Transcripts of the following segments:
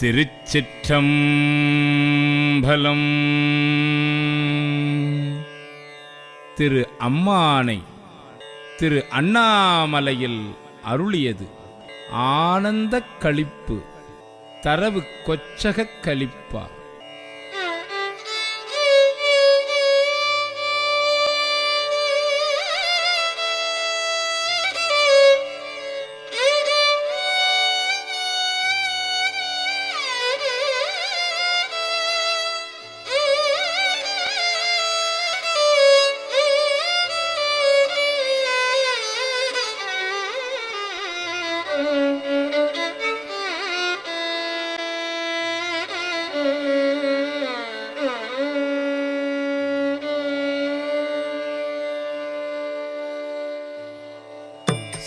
திருச்சிற்றம்பலம். திரு அம்மானை திரு அண்ணாமலையில் அருளியது ஆனந்தக் களிப்பு தரவு கொச்சகக் களிப்பா.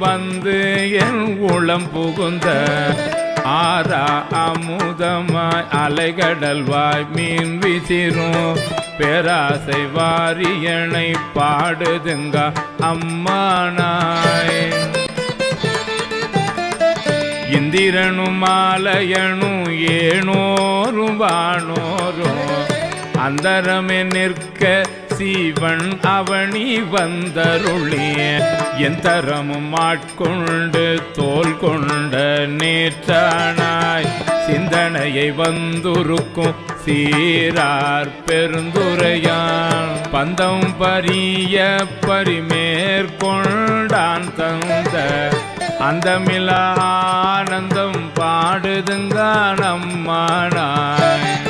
வந்து என் உளம் புகுந்த ஆரா அமுதமாய் அலைகடல்வாய் மீன் விசிறும். பேராசை வாரியனை பாடுதுங்க அம்மானாய். இந்திரனும் மாலையனும் ஏனோரும் வானோரும். அந்தரமே நிற்க சீவன் அவனி வந்தருளிய எந்தரமும் ஆட்கொண்டு தோல் கொண்ட நேற்றானாய். சிந்தனையை வந்துருக்கும் சீரார் பெருந்துரையான். பந்தம் பரிய பரிமேற்கொண்டான் தந்த அந்தமில ஆனந்தம் பாடுதுங்க நம்மானாய்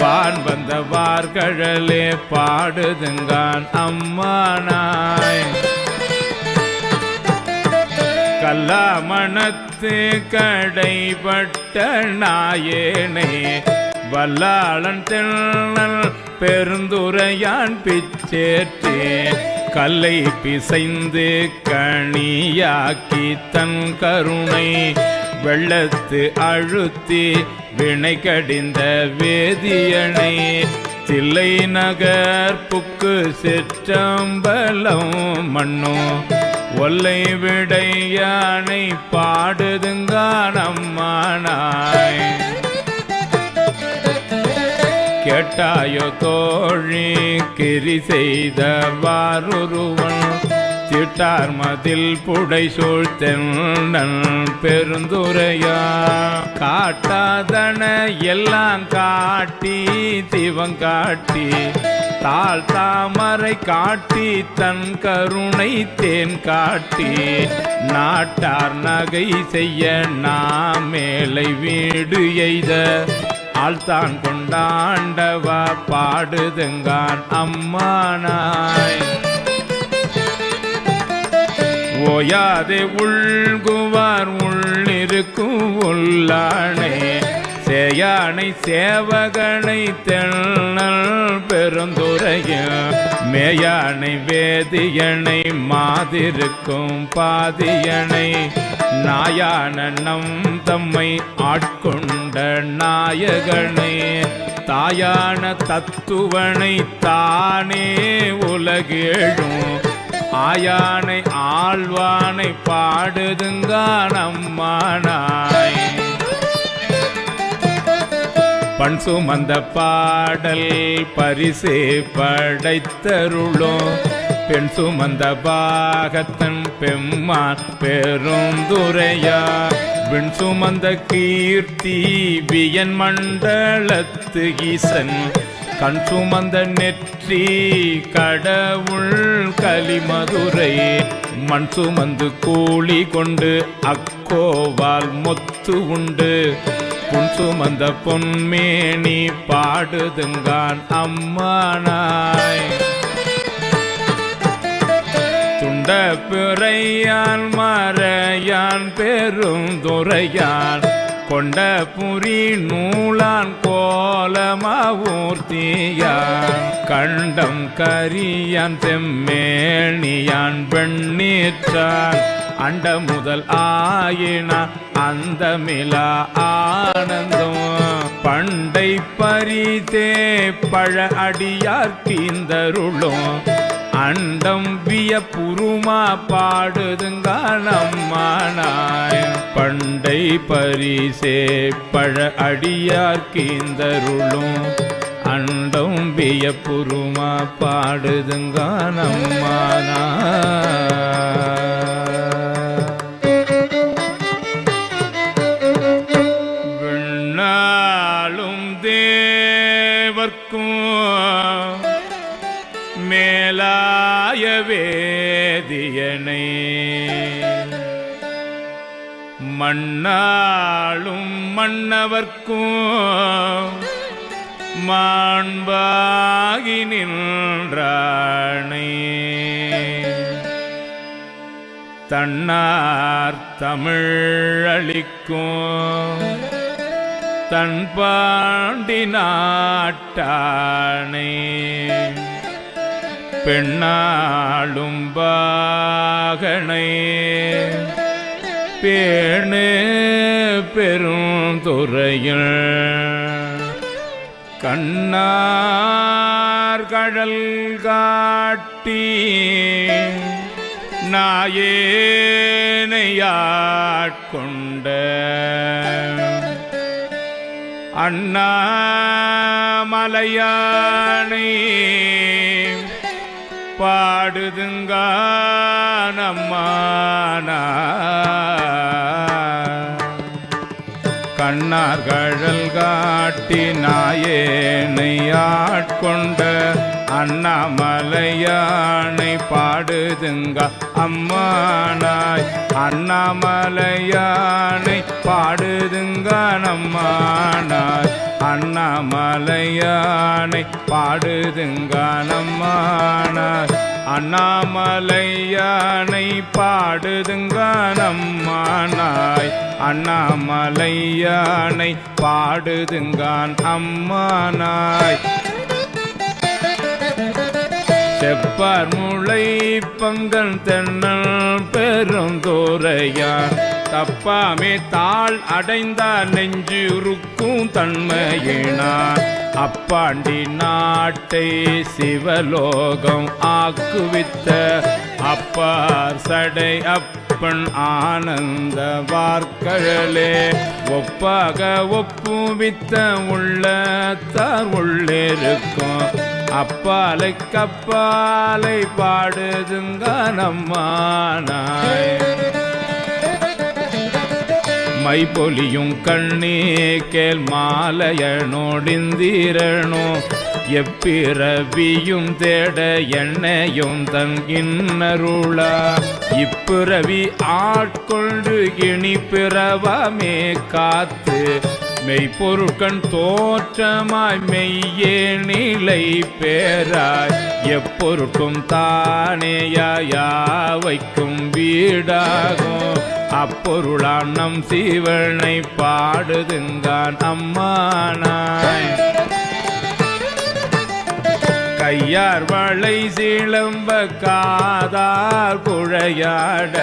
வான் வந்த வார்கழலே பாடுதுங்கான் அம்மானாய். கல்லாமணத்து கடைபட்ட நாயேனே வல்லாளன் தென்னல் பெருந்துரையான் பிச்சேற்றே. கல்லை பிசைந்து கணியாக்கி தன் கருணை வெள்ளத்து அழுத்தி வினை கடிந்த வேதியனை தில்லை நகர் புக்கு சிற்றம்பலம் மண்ணும் ஒல்லை விடை யானை பாடுதுங்கானம்மானாய் கேட்டாயோ தோழி கிரி செய்த வாருருவன் கிட்டார் மதில் புடை சூழ்த்தென்னன் பெருந்துரையா. காட்டாதன எல்லாம் காட்டி திவம் காட்டி தாழ் தாமரை காட்டி தன் கருணை தேன் காட்டி நாட்டார் நகை செய்ய நாம் மேலை வீடு எய்த. ஆழ்த்தான் கொண்டாண்டவா பாடுதுங்கான் அம்மானாய். ஓயாது உள்குவார் உள்ளிருக்கும் உள்ளானே. சேயானை சேவகனை தென்னல் பெருந்துரைய மேயானை வேதியனை மாதிருக்கும் பாதியனை. நாயான நம் தம்மை ஆட்கொண்ட நாயகனை தாயான தத்துவனை தானே உலகேழும். ஆயானை ஆழ்வானை பாடுதுங்கான் அம்மானாய் பண் சுமந்த பாடல் பரிசே படைத்தருளும். பெண் சுமந்த பாகத்தன் பெம்மான் பெருந்துரையா. விண் சுமந்த கீர்த்தி வியன் மண்டலத்து ஈசன். கண் சுமந்த நெற்றி கடவுள் கலிமதுரை மண் சுமந்து கூலி கொண்டு அக்கோவால் மொத்து உண்டு. புன் சுமந்த பொன்மேனி பாடுதுங்கான் அம்மானாய். துண்ட பிறையான் மறையான் பெரும் துறையான். கொண்ட புரி நூலான் கோலமாவும் கோலமாவூர்த்தியான் கண்டம் கரியான் செம்மேணியான் பெண்ணீற்றான் அண்ட முதல் ஆயினா அந்த மிலா ஆனந்தம். பண்டை பரிதே பழ அடியார் கீந்தருளும் அண்டம் வியப்புருமா பாடுதுங்க நம்மானாய் பண்டை பரிசே பழ அடியார் கண்டும் வியப்புருமா பாடுதுங்க நம்மானா விண்ணாலும் தேவர்க்கும் மேலாய வேதியனை. மண்ணாளும் மன்னவர்க்கும் மாண்பாகி நின்றானே. தன்னார் தமிழளிக்கும் தன் பாண்டி நாட்டானே. பெண்ணாளும் பாகனை பேணு பெருந்துறையில் கண்ணார் கடல் காட்டி நாயேனையாட்கொண்ட அண்ணாமலையானை பாடுதுங்க நம்மானா கண்ணார் கழல் காட்டி நாயேனை ஆட்கொண்ட அண்ணாமலையானை பாடுதுங்க அம்மானாய். அண்ணாமலையானை பாடுதுங்க நம்மானாய் அண்ணாமலையானை பாடுதுங்க நம்மானாய் அண்ணாமலையானை பாடுதுங்க நம்மானாய் அண்ணாமலையானை பாடுதுங்கான் அம்மானாய். செப்பார் முளை பங்கன் தென்னல் பெருந்தோரையான். தப்பாமே தாள் அடைந்தார் நெஞ்சு உருக்கும் தன்மையினான். அப்பாண்டி நாட்டை சிவலோகம் ஆக்குவித்த அப்பார் சடை அப்பன் ஆனந்த வார்கழலே ஒப்பாக ஒப்புவித்த உள்ளத்தார் உள்ளிருக்கும். அப்பாலை கப்பாலை பாடுதுங்க நம்மானாய். மைபொலியும் கண்ணே கேள் மாலையனோடிந்திரனோ எப்பிறவியும் தேட என்னையும் தங்கின்னருளா இப்பிறவி ஆட்கொண்டு இனி பிறவமே காத்து மெய்ப்பொருட்கண் தோற்றமாய் மெய்யே நிலை பேராய் எப்பொருட்கும் தானேயாவைக்கும் வீடாகும். அப்பொருளான் நம் சிவனை பாடுதுங்கான் அம்மானாய். கையார் வளை சிலம்ப காதார் குழையாட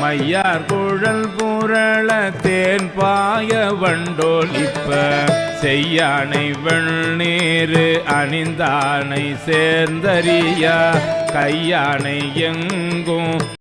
மையார் குழல் புரள தேன் பாய வண்டோலிப்ப செய்யானை வெண்ணீரு அணிந்தானை சேர்ந்தறியா கையானை எங்கும்